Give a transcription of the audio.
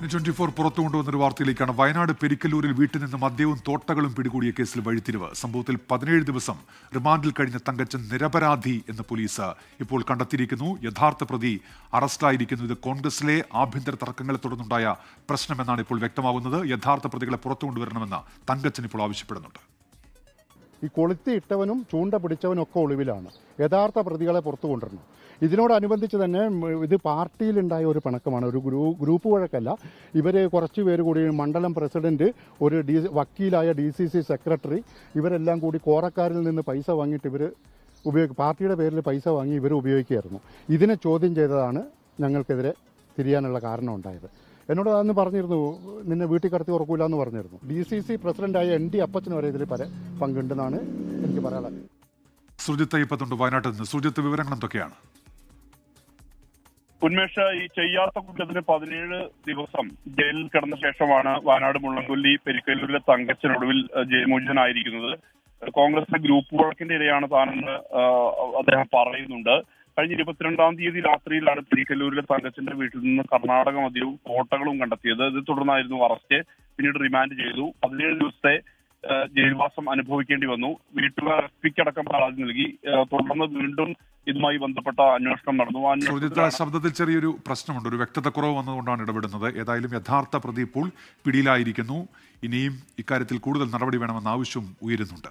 Twenty four പുറത്തു കൊണ്ടുവന്നൊരു വാർത്തയിലേക്കാണ്. വയനാട് പെരിക്കല്ലൂരിൽ വീട്ടിൽ നിന്ന് മദ്യവും തോട്ടകളും പിടികൂടിയ കേസിൽ വഴിത്തിരിവ്. സംഭവത്തിൽ പതിനേഴ് ദിവസം റിമാൻഡിൽ കഴിഞ്ഞ തങ്കച്ചൻ നിരപരാധി എന്ന് പോലീസ് ഇപ്പോൾ കണ്ടെത്തിയിരിക്കുന്നു. യഥാർത്ഥ പ്രതി അറസ്റ്റായിരിക്കുന്നു ഇത് കോൺഗ്രസിലെ ആഭ്യന്തര തർക്കങ്ങളെ തുടർന്നുണ്ടായ പ്രശ്നമെന്നാണ് ഇപ്പോൾ വ്യക്തമാകുന്നത്. യഥാർത്ഥ പ്രതികളെ പുറത്തു കൊണ്ടുവരണമെന്ന് തങ്കച്ചൻ ഇപ്പോൾ ആവശ്യപ്പെടുന്നുണ്ട്. ഈ കൊളുത്തി ഇട്ടവനും ചൂണ്ട പിടിച്ചവനും ഒക്കെ ഒളിവിലാണ്. യഥാർത്ഥ പ്രതികളെ പുറത്തു കൊണ്ടുവരണം. ഇതിനോടനുബന്ധിച്ച് തന്നെ ഇത് പാർട്ടിയിലുണ്ടായ ഒരു പിണക്കമാണ്. ഒരു ഗ്രൂ ഗ്രൂപ്പ് വഴക്കല്ല. ഇവർ കുറച്ച് പേര് കൂടി മണ്ഡലം പ്രസിഡന്റ് ഒരു ഡി വക്കീലായ ഡി സി സി സെക്രട്ടറി ഇവരെല്ലാം കൂടി കോറക്കാരിൽ നിന്ന് പൈസ വാങ്ങിയിട്ട് ഇവർ ഉപയോഗി പാർട്ടിയുടെ പേരിൽ പൈസ വാങ്ങി ഇവർ ഉപയോഗിക്കുകയായിരുന്നു. ഇതിനെ ചോദ്യം ചെയ്തതാണ് ഞങ്ങൾക്കെതിരെ തിരിയാനുള്ള കാരണം ഉണ്ടായത്. എന്നോട് അന്ന് പറഞ്ഞിരുന്നു നിന്നെ വീട്ടിൽ കടത്തി ഉറക്കൂല എന്ന് പറഞ്ഞിരുന്നു. ഡി സി സി പ്രസിഡന്റായ എൻ ഡി അപ്പച്ചന് വരെ ഇതിൽ പല പങ്കുണ്ടെന്നാണ് എനിക്ക് പറയാനുള്ളത്. സുജിത്ത് വയനാട്ടിൽ നിന്ന്. സുജിത്ത് വിവരങ്ങൾ എന്തൊക്കെയാണ്? ഉന്മേഷ ഈ ചെയ്യാത്ത കുറ്റത്തിന് പതിനേഴ് ദിവസം ജയിലിൽ കിടന്ന ശേഷമാണ് വയനാട് മുള്ളംകൊല്ലി പെരിക്കല്ലൂരിലെ തങ്കച്ചനൊടുവിൽ ജയമോചിതനായിരിക്കുന്നത് കോൺഗ്രസിന്റെ ഗ്രൂപ്പ് വർക്കിന്റെ ഇടയാണ് താനെന്ന് അദ്ദേഹം പറയുന്നുണ്ട്. കഴിഞ്ഞ ഇരുപത്തിരണ്ടാം തീയതി രാത്രിയിലാണ് പെരിക്കല്ലൂരിലെ തങ്കച്ചന്റെ വീട്ടിൽ നിന്ന് കർണാടക മദ്യവും കോട്ടകളും കണ്ടെത്തിയത്. ഇത് തുടർന്നായിരുന്നു അറസ്റ്റ്. പിന്നീട് റിമാൻഡ് ചെയ്തു. പതിനേഴ് ദിവസത്തെ ജയിൽവാസം അനുഭവിക്കേണ്ടി വന്നു. വീട്ടുകാർ എസ് പിക്കടക്കം പരാതി നൽകി. തുടർന്ന് വീണ്ടും ഇതുമായി ബന്ധപ്പെട്ട അന്വേഷണം നടന്നു. ചോദ്യത്തിൽ ശബ്ദത്തിൽ ചെറിയൊരു പ്രശ്നമുണ്ട്. ഒരു വ്യക്തത കുറവ് വന്നതുകൊണ്ടാണ് ഇടപെടുന്നത്. ഏതായാലും യഥാർത്ഥ പ്രതി ഇപ്പോൾ പിടിയിലായിരിക്കുന്നു. ഇനിയും ഇക്കാര്യത്തിൽ കൂടുതൽ നടപടി വേണമെന്ന ആവശ്യം ഉയരുന്നുണ്ട്.